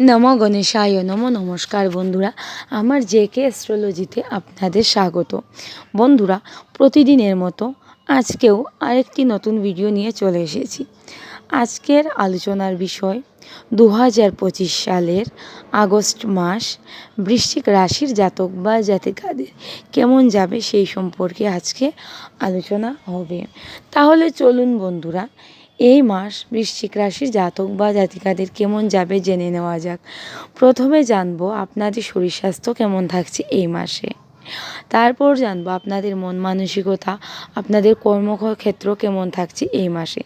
নম গণেশায়, নম নমস্কার বন্ধুরা। আমার জে কে অ্যাস্ট্রোলজিতে আপনাদের স্বাগত। বন্ধুরা, প্রতিদিনের মতো আজকেও আরেকটি নতুন ভিডিও নিয়ে চলে এসেছি। আজকের আলোচনার বিষয় দু হাজার পঁচিশ সালের আগস্ট মাস, বৃশ্চিক রাশির জাতক বা জাতিকাদের কেমন যাবে সেই সম্পর্কে আজকে আলোচনা হবে। তাহলে চলুন বন্ধুরা এই মাস বৃশ্চিক রাশির জাতক বা জাতিকাদের কেমন যাবে জেনে নেওয়া যাক। প্রথমে জানব আপনাদের শরীর স্বাস্থ্য কেমন থাকছে এই মাসে। তারপর জানব আপনাদের মন মানসিকতা, আপনাদের কর্মক্ষেত্র কেমন থাকছে এই মাসে।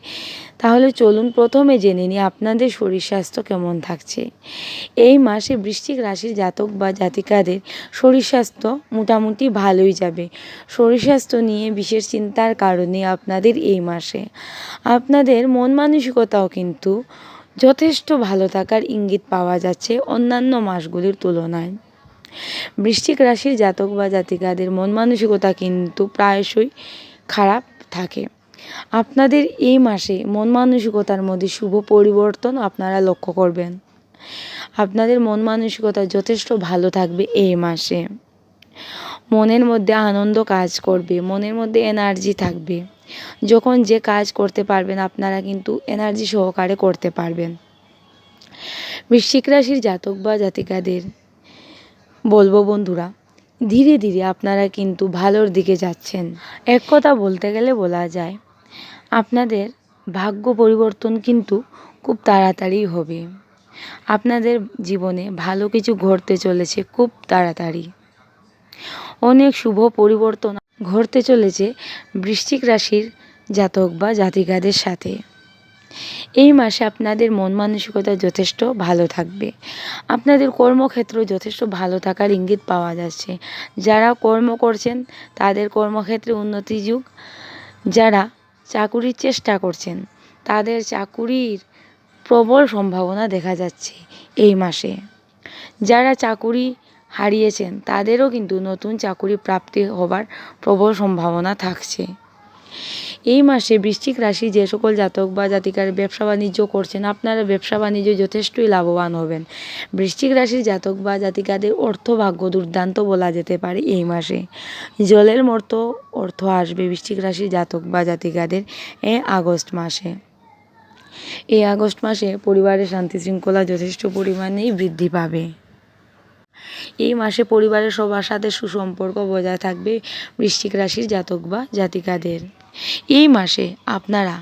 তাহলে চলুন প্রথমে জেনে নিই আপনাদের শরীর স্বাস্থ্য কেমন থাকছে। এই মাসে বৃশ্চিক রাশির জাতক বা জাতিকাদের শরীর স্বাস্থ্য মোটামুটি ভালোই যাবে। শরীর স্বাস্থ্য নিয়ে বিশেষ চিন্তার কারণে আপনাদের এই মাসে। আপনাদের মন মানসিকতাও কিন্তু যথেষ্ট ভালো থাকার ইঙ্গিত পাওয়া যাচ্ছে অন্যান্য মাসগুলির তুলনায়। বৃশ্চিক রাশির জাতক বা জাতিকাদের মন মানসিকতা কিন্তু প্রায়শই খারাপ থাকে। আপনাদের এই মাসে মন মানসিকতার মধ্যে শুভ পরিবর্তন আপনারা লক্ষ্য করবেন। আপনাদের মন মানসিকতা যথেষ্ট ভালো থাকবে এই মাসে। মনের মধ্যে আনন্দ কাজ করবে, মনের মধ্যে এনার্জি থাকবে। যখন যে কাজ করতে পারবেন, আপনারা কিন্তু এনার্জি সহকারে করতে পারবেন। বৃশ্চিক রাশির জাতক বা জাতিকাদের বলব বন্ধুরা, ধীরে ধীরে আপনারা কিন্তু ভালোর দিকে যাচ্ছেন। এক কথা বলতে গেলে বলা যায়, আপনাদের ভাগ্য পরিবর্তন কিন্তু খুব তাড়াতাড়ি হবে। আপনাদের জীবনে ভালো কিছু ঘটতে চলেছে খুব তাড়াতাড়ি। অনেক শুভ পরিবর্তন ঘটতে চলেছে বৃশ্চিক রাশির জাতক বা জাতিকাদের সাথে। এই মাসে আপনাদের মন মানসিকতা যথেষ্ট ভালো থাকবে। আপনাদের কর্মক্ষেত্র যথেষ্ট ভালো থাকার ইঙ্গিত পাওয়া যাচ্ছে। যারা কর্ম করছেন, তাদের কর্মক্ষেত্রে উন্নতি যুগ। যারা চাকুরির চেষ্টা করছেন, তাদের চাকুরির প্রবল সম্ভাবনা দেখা যাচ্ছে এই মাসে। যারা চাকুরি হারিয়েছেন, তাদেরও কিন্তু নতুন চাকুরি প্রাপ্তি হবার প্রবল সম্ভাবনা থাকছে। এই মাসে বৃশ্চিক রাশি যে সকল জাতক বা জাতিকার ব্যবসা বাণিজ্য করছেন, আপনারা ব্যবসা বাণিজ্য যথেষ্টই লাভবান হবেন। বৃশ্চিক রাশির জাতক বা জাতিকাদের অর্থভাগ্য দুর্দান্ত বলা যেতে পারে এই মাসে। জলের মতো অর্থ আসবে বৃশ্চিক রাশির জাতক বা জাতিকাদের এ আগস্ট মাসে। এই আগস্ট মাসে পরিবারের শান্তি শৃঙ্খলা যথেষ্ট পরিমাণেই বৃদ্ধি পাবে। এই মাসে পরিবারের সবার সাথে সুসম্পর্ক বজায় থাকবে বৃশ্চিক রাশির জাতক বা জাতিকাদের। এই মাসে আপনারা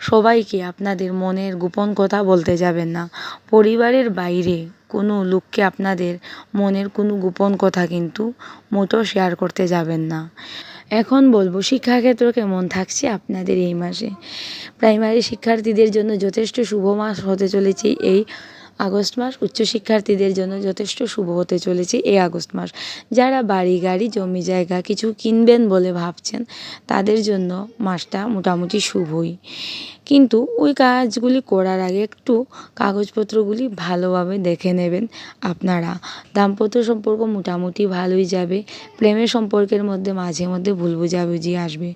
সবাইকে আপনাদের মনের গোপন কথা বলতে যাবেন না। পরিবারের বাইরে কোনো লোককে আপনাদের মনের কোনো গোপন কথা কিন্তু মোটেও শেয়ার করতে যাবেন না। এখন বলব, শিক্ষাক্ষেত্র কেমন থাকছে আপনাদের এই মাসে? প্রাইমারি শিক্ষার্থীদের জন্য যথেষ্ট শুভ মাস হতে চলেছে এই আগস্ট মাস উচ্চশিক্ষার্থীদের জন্য যথেষ্ট শুভ হতে চলেছে এই আগস্ট মাস। যারা বাড়ি, গাড়ি, জমি জায়গা কিছু কিনবেন বলে ভাবছেন, তাদের জন্য মাসটা মোটামুটি শুভই। কিন্তু ওই কাজগুলি করার আগে একটু কাগজপত্রগুলি ভালোভাবে দেখে নেবেন আপনারা। দাম্পত্য সম্পর্ক মোটামুটি ভালোই যাবে, প্রেমের সম্পর্কের মধ্যে মাঝে মধ্যে ভুল বোঝাবুঝি আসবে।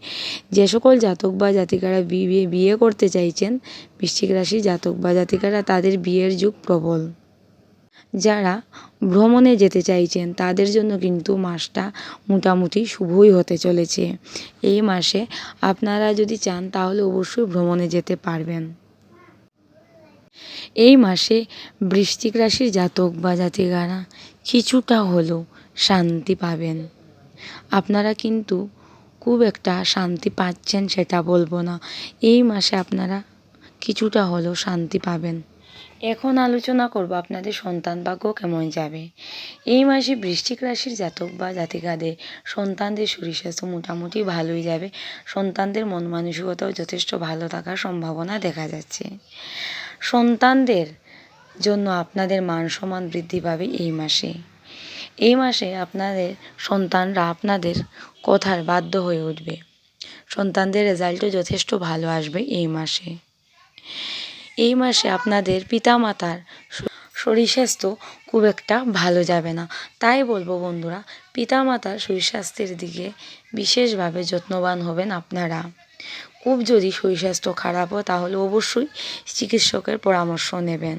যে সকল জাতক বা জাতিকারা বিয়ে বিয়ে করতে চাইছেন, বৃশ্চিক রাশি জাতক বা জাতিকারা তাদের বিয়ের যুগ প্রবল। যারা ভ্রমণে যেতে চাইছেন, তাদের জন্য কিন্তু মাসটা মোটামুটি শুভই হতে চলেছে। এই মাসে আপনারা যদি চান, তাহলে অবশ্যই ভ্রমণে যেতে পারবেন। এই মাসে বৃশ্চিক রাশির জাতক বা জাতিকারা কিছুটা হলেও শান্তি পাবেন। আপনারা কিন্তু খুব একটা শান্তি পাচ্ছেন, সেটা বলব না। এই মাসে আপনারা কিছুটা হলেও শান্তি পাবেন। এখন আলোচনা করব আপনাদের সন্তান ভাগ্য কেমন যাবে। এই মাসে বৃষ্টিক রাশির জাতক বা জাতিকাদের সন্তানদের শরীর স্বাস্থ্য মোটামুটি ভালোই যাবে। সন্তানদের মন মানসিকতাও যথেষ্ট ভালো থাকার সম্ভাবনা দেখা যাচ্ছে। সন্তানদের জন্য আপনাদের মান সম্মান বৃদ্ধি পাবে এই মাসে। এই মাসে আপনাদের সন্তানরা আপনাদের কথার বাধ্য হয়ে উঠবে। সন্তানদের রেজাল্টও যথেষ্ট ভালো আসবে এই মাসে। এই মাসে আপনাদের পিতামাতার শরীর স্বাস্থ্য খুব একটা ভালো যাবে না। তাই বলব বন্ধুরা, পিতামাতার শরীর স্বাস্থ্যের দিকে বিশেষভাবে যত্নবান হবেন আপনারা। খুব যদি শরীর স্বাস্থ্য খারাপ হয়, তাহলে অবশ্যই চিকিৎসকের পরামর্শ নেবেন।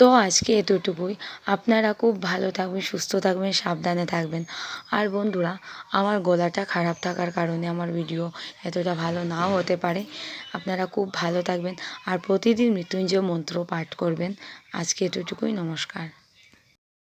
তো আজকে এতটুকুই। আপনারা খুব ভালো থাকবেন, সুস্থ থাকবেন, সাবধানে থাকবেন। আর বন্ধুরা, আমার গলাটা খারাপ থাকার কারণে আমার ভিডিও এতটা ভালো নাও হতে পারে। আপনারা খুব ভালো থাকবেন। আর প্রতিদিন মৃত্যুঞ্জয় মন্ত্র পাঠ করবেন। আজকে এতটুকুই, নমস্কার।